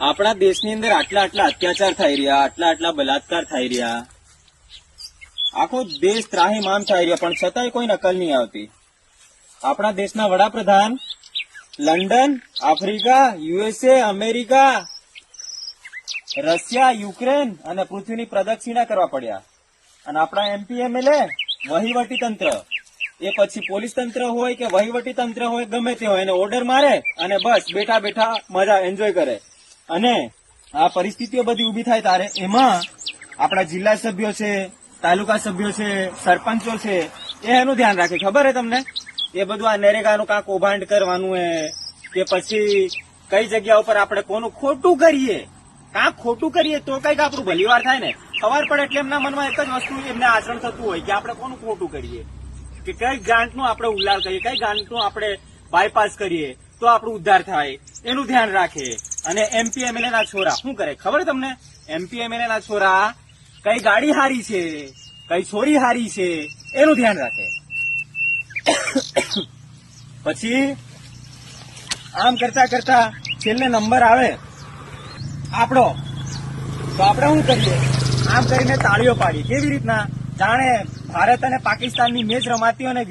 આપણા દેશની અંદર આટલા આટલા અત્યાચાર થઈ રહ્યા, આટલા આટલા બલાત્કાર થઈ રહ્યા. આખો દેશ ત્રાહીમામ થઈ રહ્યો, પણ છતાંય કોઈ નકલ નહીં આવતી. આપણા દેશના વડાપ્રધાન London, Africa, USA, America, Russia, Ukraine અને પૃથ્વીની પ્રદક્ષિણા કરવા પડ્યા. અને આપણા એમપી, એમએલએ, વહીવટી તંત્ર. એ પછી પોલીસ તંત્ર હોય કે વહીવટી તંત્ર હોય, ગમે તે હોય, એને ઓર્ડર મારે અને બસ બેઠા બેઠા મજા એન્જોય કરે. અને આ પરિસ્થિતિઓ બધી ઊભી થાય તારે. એમાં આપણા જિલ્લા સભ્યો છે, તાલુકા સભ્યો છે, સરપંચો છે, એ એનું ધ્યાન રાખે. ખબર હે તમને? એ બધું આ નરેગાનું કાંક કૌભાંડ કરવાનું હે, કે પછી કઈ જગ્યા ઉપર આપણે કોનું ખોટું કરીએ? કાંક ખોટું કરીએ તો કંઈક આપણું ભલીવાર થાય ને. ખબર પડે એટલે એમના મનમાં એક જ વસ્તુ એમને આચરણ થતું હોય કે આપણે કોનું ખોટું કરીએ? કે કઈ ગાંઠનું આપણે ઉલ્લાર કરીએ, કઈ ગાંઠનું આપણે બાયપાસ કરીએ તો આપણું ઉદ્ધાર થાય. એનું ધ્યાન રાખે. અને એમપી એમએલએ ના છોરા. શું કરે? ખબર તમને? એમપી એમએલએ ના છોરા કઈ ગાડી હારી છે, કઈ છોરી હારી છે, એનું ધ્યાન રાખે. પછી આમ કરતા કરતા છેલ્લે નંબર આવે. આપણો. તો આપણે શું કરીએ? આમ કરીને તાળીઓ પાડી. કેવી રીતના? જાણે ભારત અને પાકિસ્તાનની મેચ રમાતી હોય ને